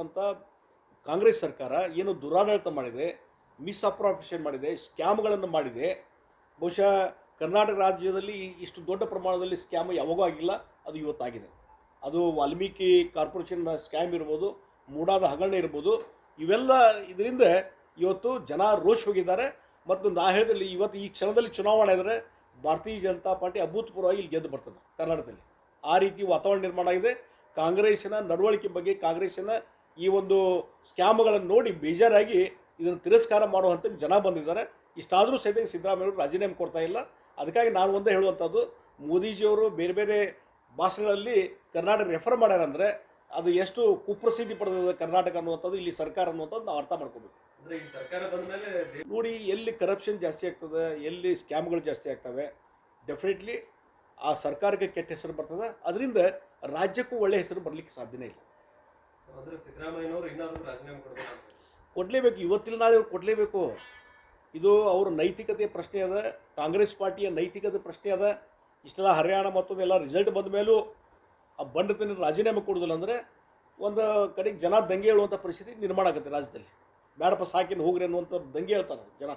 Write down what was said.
ಮಾಡಿರ್ತಕ್ಕಂಥ ಕಾಂಗ್ರೆಸ್ ಸರ್ಕಾರ ಏನು ದುರಾಡಳಿತ ಮಾಡಿದೆ, ಮಿಸ್ಅಪ್ರಾಪ್ರಿಷನ್ ಮಾಡಿದೆ, ಸ್ಕ್ಯಾಮ್ಗಳನ್ನು ಮಾಡಿದೆ, ಬಹುಶಃ ಕರ್ನಾಟಕ ರಾಜ್ಯದಲ್ಲಿ ಇಷ್ಟು ದೊಡ್ಡ ಪ್ರಮಾಣದಲ್ಲಿ ಸ್ಕ್ಯಾಮ್ ಯಾವಾಗೂ ಆಗಿಲ್ಲ, ಅದು ಇವತ್ತಾಗಿದೆ. ಅದು ವಾಲ್ಮೀಕಿ ಕಾರ್ಪೊರೇಷನ್ ಸ್ಕ್ಯಾಮ್ ಇರ್ಬೋದು, ಮೂಡಾದ ಹಗರಣ ಇರ್ಬೋದು, ಇವೆಲ್ಲ ಇದರಿಂದ ಇವತ್ತು ಜನ ರೋಷ್ ಹೋಗಿದ್ದಾರೆ. ಮತ್ತು ನಾ ಹೇಳಿದಲ್ಲಿ ಇವತ್ತು ಈ ಕ್ಷಣದಲ್ಲಿ ಚುನಾವಣೆ ಆದರೆ ಭಾರತೀಯ ಜನತಾ ಪಾರ್ಟಿ ಅಭೂತಪೂರ್ವವಾಗಿ ಇಲ್ಲಿ ಗೆದ್ದು ಬರ್ತದೆ ಕರ್ನಾಟಕದಲ್ಲಿ. ಆ ರೀತಿ ವಾತಾವರಣ ನಿರ್ಮಾಣ ಆಗಿದೆ. ಕಾಂಗ್ರೆಸ್ನ ನಡವಳಿಕೆ ಬಗ್ಗೆ ಕಾಂಗ್ರೆಸ್ಸಿನ ಈ ಒಂದು ಸ್ಕ್ಯಾಮ್ಗಳನ್ನು ನೋಡಿ ಬೇಜಾರಾಗಿ ಇದನ್ನು ತಿರಸ್ಕಾರ ಮಾಡೋ ಹಂತಕ್ಕೆ ಜನ ಬಂದಿದ್ದಾರೆ. ಇಷ್ಟಾದರೂ ಸಹಿತ ಸಿದ್ದರಾಮಯ್ಯವರು ರಾಜೀನಾಮೆ ಕೊಡ್ತಾ ಇಲ್ಲ. ಅದಕ್ಕಾಗಿ ನಾನು ಒಂದೇ ಹೇಳುವಂಥದ್ದು ಮೋದಿಜಿಯವರು ಬೇರೆ ಬೇರೆ ಭಾಷೆಗಳಲ್ಲಿ ಕರ್ನಾಟಕ ರೆಫರ್ ಮಾಡ್ಯಾರಂದರೆ ಅದು ಎಷ್ಟು ಕುಪ್ರಸಿದ್ಧಿ ಪಡೆದಿದೆ ಕರ್ನಾಟಕ ಅನ್ನುವಂಥದ್ದು ಇಲ್ಲಿ ಸರ್ಕಾರ ಅನ್ನುವಂಥದ್ದು ನಾವು ಅರ್ಥ ಮಾಡ್ಕೋಬೇಕು. ಅಂದ್ರೆ ಈ ಸರ್ಕಾರ ಬಂದ ಮೇಲೆ ನೋಡಿ ಎಲ್ಲಿ ಕರಪ್ಷನ್ ಜಾಸ್ತಿ ಆಗ್ತದೆ ಎಲ್ಲಿ ಸ್ಕ್ಯಾಮ್ಗಳು ಜಾಸ್ತಿ ಆಗ್ತವೆ ಡೆಫಿನೆಟ್ಲಿ ಆ ಸರ್ಕಾರಕ್ಕೆ ಕೆಟ್ಟ ಹೆಸರು ಬರ್ತದೆ. ಅದರಿಂದ ರಾಜ್ಯಕ್ಕೂ ಒಳ್ಳೆಯ ಹೆಸರು ಬರಲಿಕ್ಕೆ ಸಾಧ್ಯನೇ ಇಲ್ಲ. ಅಂದ್ರೆ ಕೊಡ್ಬೇಕು ಕೊಡಲೇಬೇಕು, ಇವತ್ತಿನ ನಾಳೆ ಅವ್ರು ಕೊಡಲೇಬೇಕು. ಇದು ಅವ್ರ ನೈತಿಕತೆ ಪ್ರಶ್ನೆ ಅದ, ಕಾಂಗ್ರೆಸ್ ಪಾರ್ಟಿಯ ನೈತಿಕತೆ ಪ್ರಶ್ನೆ ಅದ. ಇಷ್ಟೆಲ್ಲ ಹರಿಯಾಣ ಮತ್ತೊಂದೆಲ್ಲ ರಿಸಲ್ಟ್ ಬಂದ ಮೇಲೂ ಆ ಬಂಡತನ ರಾಜೀನಾಮೆ ಕೊಡೋದಿಲ್ಲ ಅಂದರೆ ಒಂದು ಕಡೆಗೆ ಜನ ದಂಗೆ ಹೇಳುವಂಥ ಪರಿಸ್ಥಿತಿ ನಿರ್ಮಾಣ ಆಗುತ್ತೆ ರಾಜ್ಯದಲ್ಲಿ. ಬೇಡಪ್ಪ ಸಾಕಿನ ಹೋಗ್ರಿ ಅನ್ನುವಂಥ ದಂಗೆ ಹೇಳ್ತಾರೆ ಜನ.